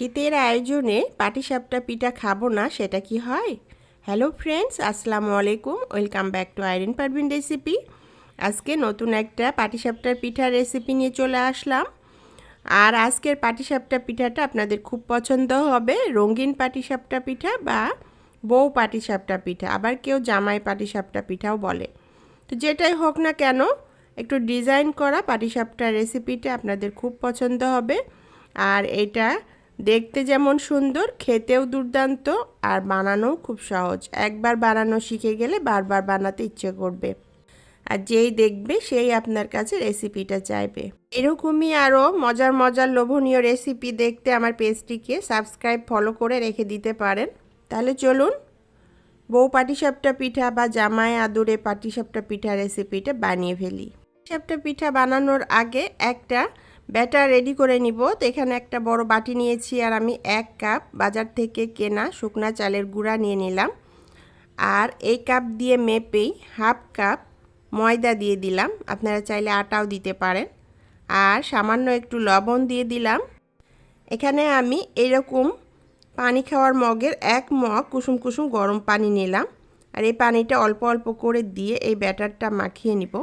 শীতের আয়োজনে পাটিসাপটা পিঠা খাব না, সেটা কি হয়? হ্যালো ফ্রেন্ডস আসসালামু আলাইকুম welcome back to Airin Parvin recipe আজকে নতুন একটা পাটিসাপটার পিঠার রেসিপি নিয়ে চলে আসলাম। আর আজকের পাটিসাপটা পিঠাটা আপনাদের খুব পছন্দ হবে, রঙিন পাটিসাপটা পিঠা বা বউ পাটিসাপটা পিঠা, আবার কেউ জামাই পাটিসাপটা পিঠাও বলে। তো যেটাই হোক না কেন, একটু ডিজাইন করা পাটিসাপটার রেসিপিটা আপনাদের খুব পছন্দ হবে। আর এটা দেখতে যেমন সুন্দর, খেতেও দুর্দান্ত আর বানানোও খুব সহজ। একবার বানানো শিখে গেলে বারবার বানাতে ইচ্ছে করবে। আর যেই দেখবে, সেই আপনার কাছে রেসিপিটা চাইবে। এরকমই আরও মজার মজার লোভনীয় রেসিপি দেখতে আমার পেজটিকে সাবস্ক্রাইব ফলো করে রেখে দিতে পারেন। তাহলে চলুন, বউ পাটিসাপটা পিঠা বা জামাই আদুরে পাটিসাপটা পিঠা রেসিপিটা বানিয়ে ফেলি। পাটিসাপটা পিঠা বানানোর আগে একটা ব্যাটার রেডি করে নিব। তো এখানে একটা বড় বাটি নিয়েছি আর আমি এক কাপ বাজার থেকে কেনা শুকনা চালের গুঁড়া নিয়ে নিলাম। আর এই কাপ দিয়ে মেপেই হাফ কাপ ময়দা দিয়ে দিলাম। আপনারা চাইলে আটাও দিতে পারেন। আর সামান্য একটু লবণ দিয়ে দিলাম। এখানে আমি এরকম পানি খাওয়ার মগের এক মগ কুসুম কুসুম গরম পানি নিলাম। আর এই পানিটা অল্প অল্প করে দিয়ে এই ব্যাটারটা মাখিয়ে নিব।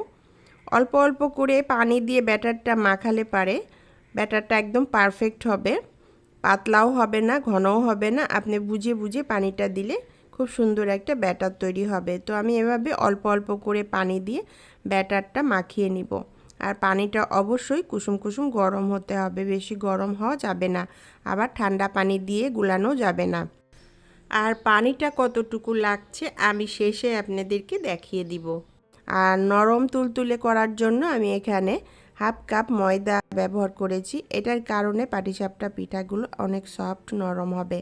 অল্প অল্প করে পানি দিয়ে ব্যাটারটা মাখালে পারে। ব্যাটারটা একদম পারফেক্ট হবে। পাতলাও হবে না, ঘনও হবে না। আপনি বুঝে বুঝে পানিটা দিলে খুব সুন্দর একটা ব্যাটার তৈরি হবে। তো আমি এভাবে অল্প অল্প করে পানি দিয়ে ব্যাটারটা মাখিয়ে নিব। আর পানিটা অবশ্যই কুসুম কুসুম গরম হতে হবে। বেশি গরম হওয়া যাবে না। আবার ঠান্ডা পানি দিয়ে গুলানো যাবে না। আর পানিটা কতটুকু লাগছে আমি শেষে আপনাদেরকে দেখিয়ে দিব। আর নরম তুলতুলে করার জন্য আমি এখানে হাফ কাপ ময়দা ব্যবহার করেছি। এটার কারণে পাটিসাপটা পিঠাগুলো অনেক সফট নরম হবে।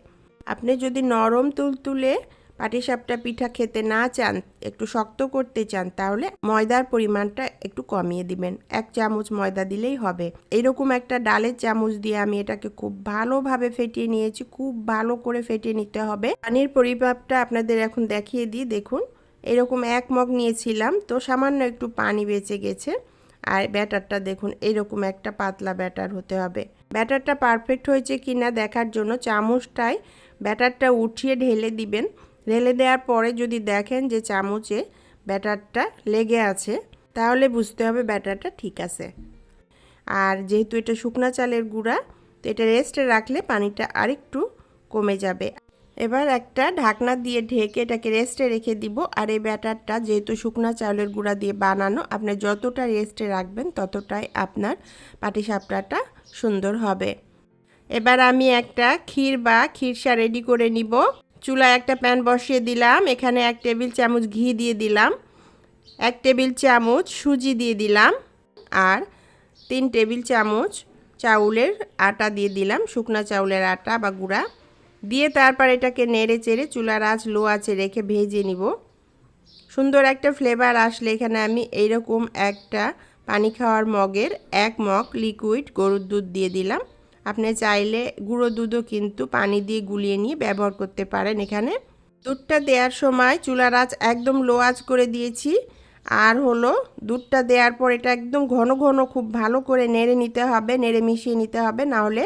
আপনি যদি নরম তুলতুলে পাটিসাপটা পিঠা খেতে না চান, একটু শক্ত করতে চান, তাহলে ময়দার পরিমাণটা একটু কমিয়ে দিবেন। এক চামচ ময়দা দিলেই হবে। এরকম একটা ডালের চামচ দিয়ে আমি এটাকে খুব ভালোভাবে ফেটিয়ে নিয়েছি। খুব ভালো করে ফেটিয়ে নিতে হবে। পানির পরিমাপটা আপনাদের এখন দেখিয়ে দিই। দেখুন এরকম এক মগ নিয়েছিলাম, তো সামান্য একটু পানি বেঁচে গেছে। আর ব্যাটারটা দেখুন, এরকম একটা পাতলা ব্যাটার হতে হবে। ব্যাটারটা পারফেক্ট হয়েছে কি না দেখার জন্য চামচটায় ব্যাটারটা উঠিয়ে ঢেলে দিবেন। ঢেলে দেওয়ার পরে যদি দেখেন যে চামচে ব্যাটারটা লেগে আছে, তাহলে বুঝতে হবে ব্যাটারটা ঠিক আছে। আর যেহেতু এটা শুকনা চালের গুঁড়া, তো এটা রেস্টে রাখলে পানিটা আরেকটু কমে যাবে। এবার একটা ঢাকনা দিয়ে ঢেকে এটাকে রেস্টে রেখে দিব। আর এই ব্যাটারটা যেহেতু শুকনা চাউলের গুঁড়া দিয়ে বানানো, আপনি যতটা রেস্টে রাখবেন ততটাই আপনার পাটিসাপটাটা সুন্দর হবে। এবার আমি একটা ক্ষীর বা ক্ষীরসা রেডি করে নিব। চুলায় একটা প্যান বসিয়ে দিলাম, এখানে এক টেবিল চামচ ঘি দিয়ে দিলাম, এক টেবিল চামচ সুজি দিয়ে দিলাম, আর তিন টেবিল চামচ চাউলের আটা দিয়ে দিলাম। শুকনা চাউলের আটা বা গুঁড়া দিয়ে তারপর এটাকে নেড়ে চেড়ে চুলার আঁচ লো আঁচে রেখে ভেজে নিব। সুন্দর একটা ফ্লেভার আসলে এখানে আমি এইরকম একটা পানি খাওয়ার মগের এক মগ লিকুইড গরুর দুধ দিয়ে দিলাম। আপনি চাইলে গুঁড়ো দুধও কিন্তু পানি দিয়ে গুলিয়ে নিয়ে ব্যবহার করতে পারেন এখানে। দুধটা দেওয়ার সময় চুলার আঁচ একদম লো আঁচ করে দিয়েছি। আর হলো দুধটা দেওয়ার পর এটা একদম ঘন ঘন খুব ভালো করে নেড়ে নিতে হবে, নেড়ে মিশিয়ে নিতে হবে নাহলে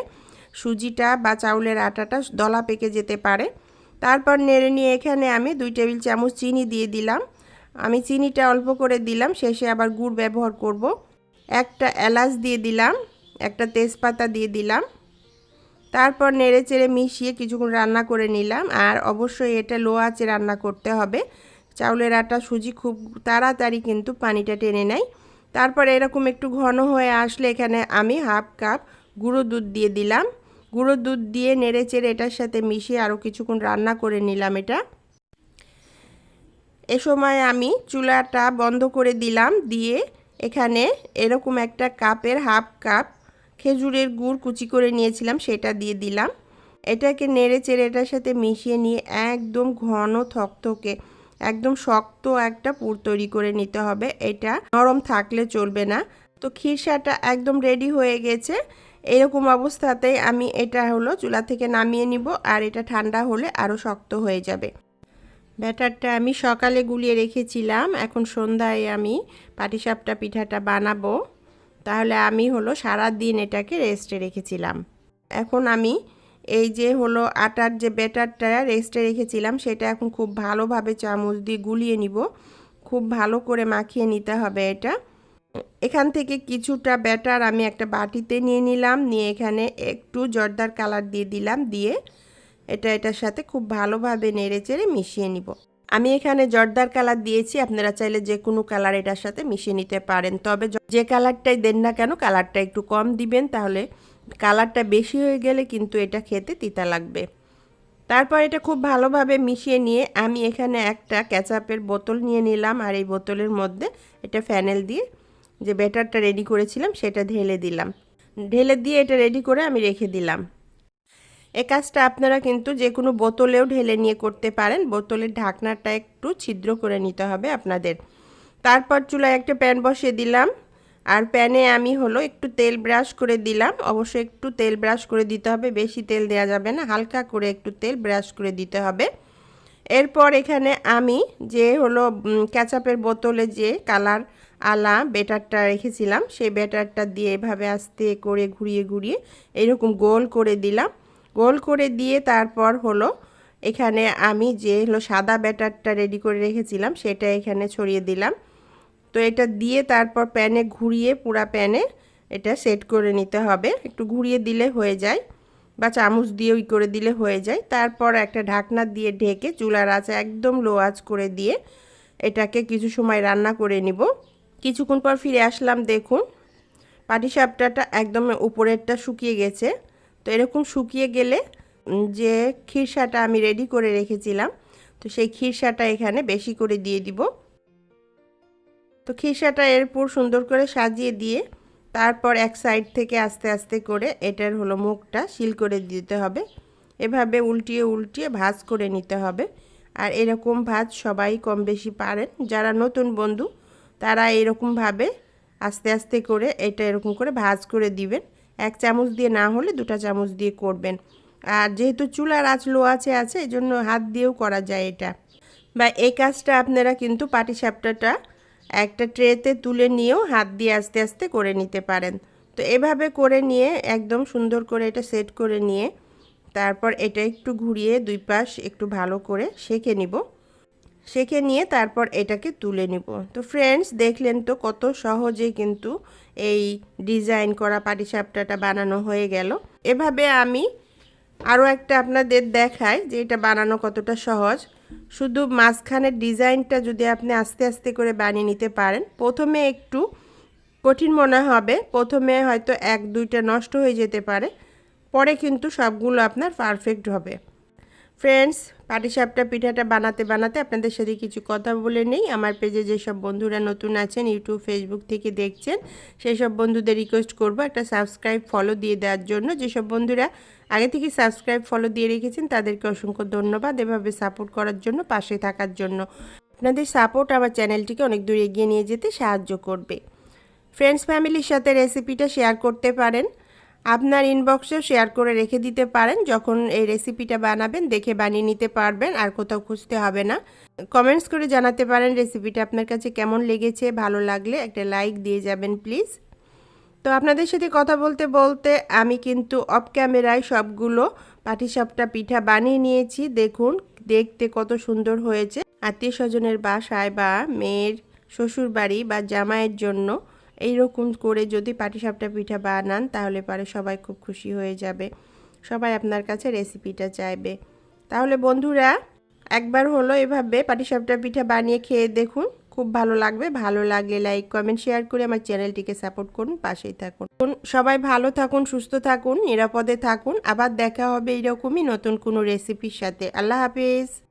সুজিটা বা চাউলের আটাটা দলা পেকে যেতে পারে। তারপর নেড়ে নিয়ে এখানে আমি দুই টেবিল চামচ চিনি দিয়ে দিলাম। আমি চিনিটা অল্প করে দিলাম, শেষে আবার গুড় ব্যবহার করব। একটা এলাচ দিয়ে দিলাম, একটা তেজপাতা দিয়ে দিলাম। তারপর নেড়ে চেড়ে মিশিয়ে কিছুক্ষণ রান্না করে নিলাম। আর অবশ্যই এটা লো আঁচে রান্না করতে হবে। চাউলের আটা, সুজি খুব তাড়াতাড়ি কিন্তু পানিটা টেনে নেয়। তারপর এরকম একটু ঘন হয়ে আসলে এখানে আমি হাফ কাপ গুঁড়ো দুধ দিয়ে দিলাম। গুঁড়ো দুধ দিয়ে নেড়ে চেড়ে এটার সাথে মিশিয়ে আরও কিছুক্ষণ রান্না করে নিলাম এটা। এ সময় আমি চুলাটা বন্ধ করে দিলাম দিয়ে এখানে এরকম একটা কাপের হাফ কাপ খেজুরের গুড় কুচি করে নিয়েছিলাম, সেটা দিয়ে দিলাম। এটাকে নেড়ে চেড়ে এটার সাথে মিশিয়ে নিয়ে একদম ঘন থকথকে, একদম শক্ত একটা পুর তৈরি করে নিতে হবে। এটা নরম থাকলে চলবে না। তো খিরসাটা একদম রেডি হয়ে গেছে। এরকম অবস্থাতেই আমি এটা হলো চুলা থেকে নামিয়ে নিব আর এটা ঠান্ডা হলে আরও শক্ত হয়ে যাবে। ব্যাটারটা আমি সকালে গুলিয়ে রেখেছিলাম, এখন সন্ধ্যায় আমি পাটিসাপটা পিঠাটা বানাবো। তাহলে আমি হলো সারা দিন এটাকে রেস্টে রেখেছিলাম। এখন আমি এই যে হলো আটার যে ব্যাটারটা রেস্টে রেখেছিলাম, সেটা এখন খুব ভালোভাবে চামচ দিয়ে গুলিয়ে নিব। খুব ভালো করে মাখিয়ে নিতে হবে এটা। এখান থেকে কিছুটা ব্যাটার আমি একটা বাটিতে নিয়ে নিলাম, নিয়ে এখানে একটু জর্দার কালার দিয়ে দিলাম, দিয়ে এটা এটার সাথে খুব ভালোভাবে নেড়ে চেড়ে মিশিয়ে নিব। আমি এখানে জর্দার কালার দিয়েছি, আপনারা চাইলে যে কোনো কালার এটার সাথে মিশিয়ে নিতে পারেন। তবে যে কালারটাই দেন না কেন, কালারটা একটু কম দিবেন, তাহলে কালারটা বেশি হয়ে গেলে কিন্তু এটা খেতে তিতা লাগবে। তারপর এটা খুব ভালোভাবে মিশিয়ে নিয়ে আমি এখানে একটা ক্যাচাপের বোতল নিয়ে নিলাম, আর এই বোতলের মধ্যে এটা ফ্যানেল দিয়ে যে ব্যাটারটা রেডি করেছিলাম, সেটা ঢেলে দিলাম। ঢেলে দিয়ে এটা রেডি করে আমি রেখে দিলাম। এ কাজটা আপনারা কিন্তু যে কোনো বোতলেও ঢেলে নিয়ে করতে পারেন। বোতলের ঢাকনাটা একটু ছিদ্র করে নিতে হবে আপনাদের। তারপর চুলায় একটা প্যান বসিয়ে দিলাম। আর প্যানে আমি হলো একটু তেল ব্রাশ করে দিলাম। অবশ্যই একটু তেল ব্রাশ করে দিতে হবে, বেশি তেল দেওয়া যাবে না। হালকা করে একটু তেল ব্রাশ করে দিতে হবে। এরপর এখানে আমি যে হলো ক্যাচাপের বোতলে যে কালার আলা বেটারটা রেখেছিলাম, সেই বেটারটা দিয়ে এভাবে আস্তে করে ঘুরিয়ে ঘুরিয়ে এরকম গোল করে দিলাম। গোল করে দিয়ে তারপর হলো, এখানে আমি যে হলো সাদা ব্যাটারটা রেডি করে রেখেছিলাম, সেটা এখানে ছড়িয়ে দিলাম। তো এটা দিয়ে তারপর প্যানে ঘুরিয়ে পুরা প্যানে এটা সেট করে নিতে হবে। একটু ঘুরিয়ে দিলে হয়ে যায়। বা চামচ দিয়ে ওই করে দিলে হয়ে যায়। তারপর একটা ঢাকনা দিয়ে ঢেকে চুলার আঁচে একদম লো আঁচ করে দিয়ে এটাকে কিছু সময় রান্না করে নিব। কিছুক্ষণ পর ফিরে আসলাম, দেখুন পাটিসাপটাটা একদম উপরেরটা শুকিয়ে গেছে। তো এরকম শুকিয়ে গেলে যে খিরসাটা আমি রেডি করে রেখেছিলাম, তো সেই খিরসাটা এখানে বেশি করে দিয়ে দিব। তো খিরসাটা এরপর সুন্দর করে সাজিয়ে দিয়ে তারপর এক সাইড থেকে আস্তে আস্তে করে এটার হলো মুখটা সিল করে দিতে হবে। এভাবে উল্টিয়ে উল্টিয়ে ভাজ করে নিতে হবে। আর এরকম ভাজ সবাই কম বেশি পারেন। যারা নতুন বন্ধু, তারা এরকমভাবে আস্তে আস্তে করে এটা এরকম করে ভাজ করে দিবেন। এক চামচ দিয়ে না হলে দুটা চামচ দিয়ে করবেন। আর যেহেতু চুলার আঁচ লো আছে আছে এই জন্য হাত দিয়েও করা যায় এটা। বা এই কাজটা আপনারা কিন্তু পাটিসাপটাটা একটা ট্রেতে তুলে নিয়েও হাত দিয়ে আস্তে আস্তে করে নিতে পারেন। তো এভাবে করে নিয়ে একদম সুন্দর করে এটা সেট করে নিয়ে তারপর এটা একটু ঘুরিয়ে দুই পাশ একটু ভালো করে সেঁকে নিব। সেঁকে নিয়ে তারপর এটাকে তুলে নিব। তো ফ্রেন্ডস দেখলেন তো কত সহজে কিন্তু এই ডিজাইন করা পাটিসাপটাটা বানানো হয়ে গেল। এভাবে আমি আরও একটা আপনাদের দেখাই যে এটা বানানো কতটা সহজ। শুধু মাঝখানের ডিজাইনটা যদি আপনি আস্তে আস্তে করে বানিয়ে নিতে পারেন, প্রথমে একটু কঠিন মনে হবে, প্রথমে হয়তো এক দুইটা নষ্ট হয়ে যেতে পারে, পরে কিন্তু সবগুলো আপনার পারফেক্ট হবে। ফ্রেন্ডস পাটিসাপটা পিঠাটা বানাতে বানাতে আপনাদের সাথে কিছু কথা বলে নেই। আমার পেজে যেসব বন্ধুরা নতুন আছেন ইউটিউব ফেসবুক থেকে দেখছেন সেই সব বন্ধুদের রিকোয়েস্ট করব একটা সাবস্ক্রাইব ফলো দিয়ে দেওয়ার জন্য। যেসব বন্ধুরা আগে থেকে সাবস্ক্রাইব ফলো দিয়ে রেখেছেন, তাদেরকে অসংখ্য ধন্যবাদ এভাবে সাপোর্ট করার জন্য, পাশে থাকার জন্য। আপনাদের সাপোর্ট আমার চ্যানেলটিকে অনেক দূর এগিয়ে নিয়ে যেতে সাহায্য করবে। ফ্রেন্ডস ফ্যামিলির সাথে রেসিপিটা শেয়ার করতে পারেন। আপনার ইনবক্সেও শেয়ার করে রেখে দিতে পারেন। যখন এই রেসিপিটা বানাবেন, দেখে বানিয়ে নিতে পারবেন, আর কোথাও খুঁজতে হবে না। কমেন্টস করে জানাতে পারেন রেসিপিটা আপনার কাছে কেমন লেগেছে, ভালো লাগলে একটা লাইক দিয়ে যাবেন প্লিজ তো আপনাদের সাথে কথা বলতে বলতে আমি কিন্তু অফ ক্যামেরায় সবগুলো পাটিসাপটা পিঠা বানিয়ে নিয়েছি। দেখুন, দেখতে কত সুন্দর হয়েছে। আত্মীয় স্বজনের বাসায় বা মেয়ের শ্বশুর বাড়ি বা জামাইয়ের জন্য এইরকম করে যদি পাটিসাপটা পিঠা বানান, তাহলে পারে সবাই খুব খুশি হয়ে যাবে। সবাই আপনার কাছে রেসিপিটা চাইবে। তাহলে বন্ধুরা, একবার হলো এভাবে পাটিসাপটা পিঠা বানিয়ে খেয়ে দেখুন। খুব ভালো লাগবে। ভালো লাগলে লাইক কমেন্ট শেয়ার করে আমার চ্যানেলটিকে সাপোর্ট করুন। পাশেই থাকুন। সবাই ভালো থাকুন, সুস্থ থাকুন, নিরাপদে থাকুন। আবার দেখা হবে এইরকমই নতুন কোনো রেসিপির সাথে। আল্লাহ হাফিজ।